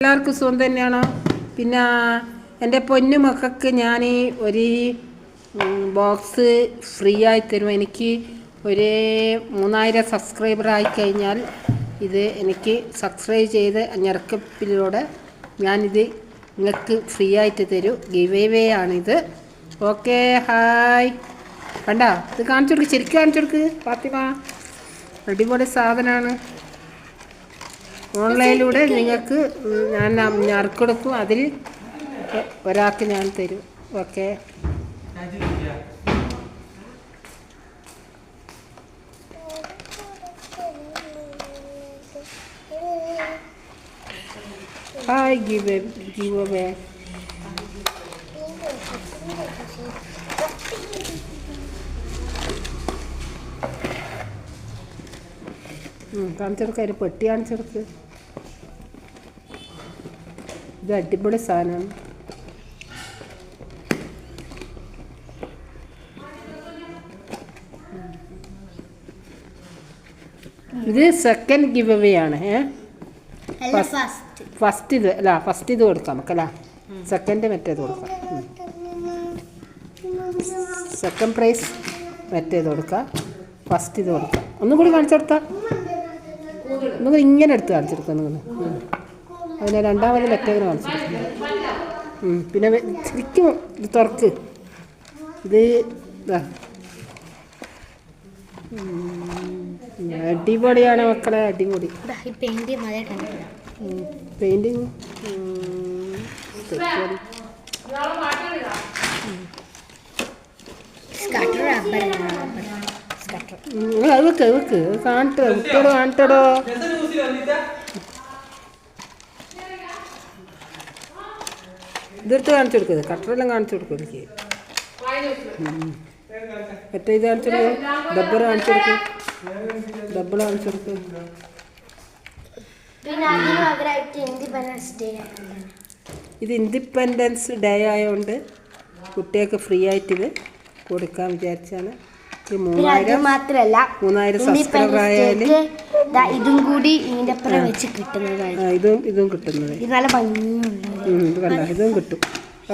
എല്ലാവർക്കും സുഖം തന്നെയാണോ. പിന്നെ എന്റെ പൊന്നു മക്കൾക്ക് ഞാൻ ഒരു ബോക്സ് ഫ്രീ ആയി തരും. എനിക്ക് ഒരു മൂന്നായിരം സബ്സ്ക്രൈബർ ആയി കഴിഞ്ഞാൽ ഇത് എനിക്ക് സബ്സ്ക്രൈബ് ചെയ്ത് ഞെരക്കപ്പിലൂടെ ഞാനിത് നിങ്ങൾക്ക് ഫ്രീ ആയിട്ട് തരും. ഗിവ് വേ ആണിത്. Okay hi. വേണ്ട ഇത് കാണിച്ചു കൊടുക്ക് ശരിക്കും കാണിച്ചു കൊടുക്ക്. ഫാത്തിമ അടിപൊളി സാധനമാണ് ഓൺലൈനിലൂടെ നിങ്ങൾക്ക് ഞാൻ ഞറുക്കെടുക്കും. അതിൽ ഒരാൾക്ക് ഞാൻ തരും. ഓക്കെ? ഗിവ് ഗിവ് അവേ കാണിച്ചെടുക്ക അതിന് പെട്ടി കാണിച്ചെടുക്ക്. ഇത് അടിപൊളി സാധനമാണ് ഇത് സെക്കൻഡ് ഗിവ് അവേ ആണ് ഏ? ഫസ്റ്റ് ഇത് അല്ല ഫസ്റ്റ് ഇത് കൊടുക്കാം നമുക്ക് അല്ല. സെക്കൻഡ് മറ്റേത് കൊടുക്കാം. സെക്കൻഡ് പ്രൈസ് മറ്റേത് കൊടുക്കാം. ഫസ്റ്റ് ഇത് കൊടുക്കാം. ഒന്നും കൂടി കാണിച്ചു കൊടുത്താൽ ഒന്നും കൂടി ഇങ്ങനെ എടുത്ത് കാണിച്ചു കൊടുക്കാം നിങ്ങൾ അതിനെ രണ്ടാമത് മറ്റേത് കാണിച്ചു കൊടുക്കാം ഉം, പിന്നെ ശരിക്കും ഇത് തുറക്ക്. ഇത് ഇതാ. അടിപൊളിയാണ് മക്കളെ അടിപൊളി. പെയിന്റിങ് പെയിന്റിങ് സ്കട്ടർ അത് വെക്ക് അത് വെക്ക് കാണിട്ടോ കാണട്ടെ കുട്ടിയോട് കാണട്ടടോ. ഇതെടുത്ത് കാണിച്ചു കൊടുക്കരുത് കട്ടറെല്ലാം കാണിച്ചു കൊടുക്കും എനിക്ക്. മറ്റേ ഇത് കാണിച്ചു കൊടുക്കും. ഡബ്ബർ കാണിച്ചു കൊടുക്കും. ഡബ്ബർ കാണിച്ചു കൊടുക്കും. ഇത് ഇൻഡിപെൻഡൻസ് ഡേ ആയതുകൊണ്ട് കുട്ടികൾക്ക് ഫ്രീ ആയിട്ട് ഇത് കൊടുക്കാൻ വിചാരിച്ചാണ്. ഇത് മാത്രല്ല സബ്സ്ക്രൈബർ ആയാൽ ഇൻഡിപെൻഡൻസ് ഇതും കൂടി ഇതിന്റെ അപ്പുറം വെച്ച് കിട്ടുന്നതായി ആ, ഇതും ഇതും കിട്ടുന്നത് ഇത് നല്ല ഭംഗിയുണ്ട് ഇത് കണ്ട? ഇതും കിട്ടും.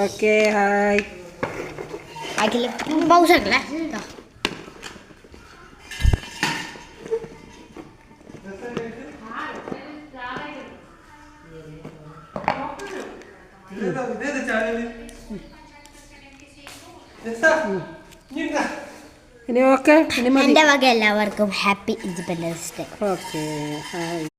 Okay hi. അഖില പൗസ് ആക്കല്ലേ ഇനി ഓക്കെ ഇനി മതി. വക എല്ലാവർക്കും happy independence day. Okay hi.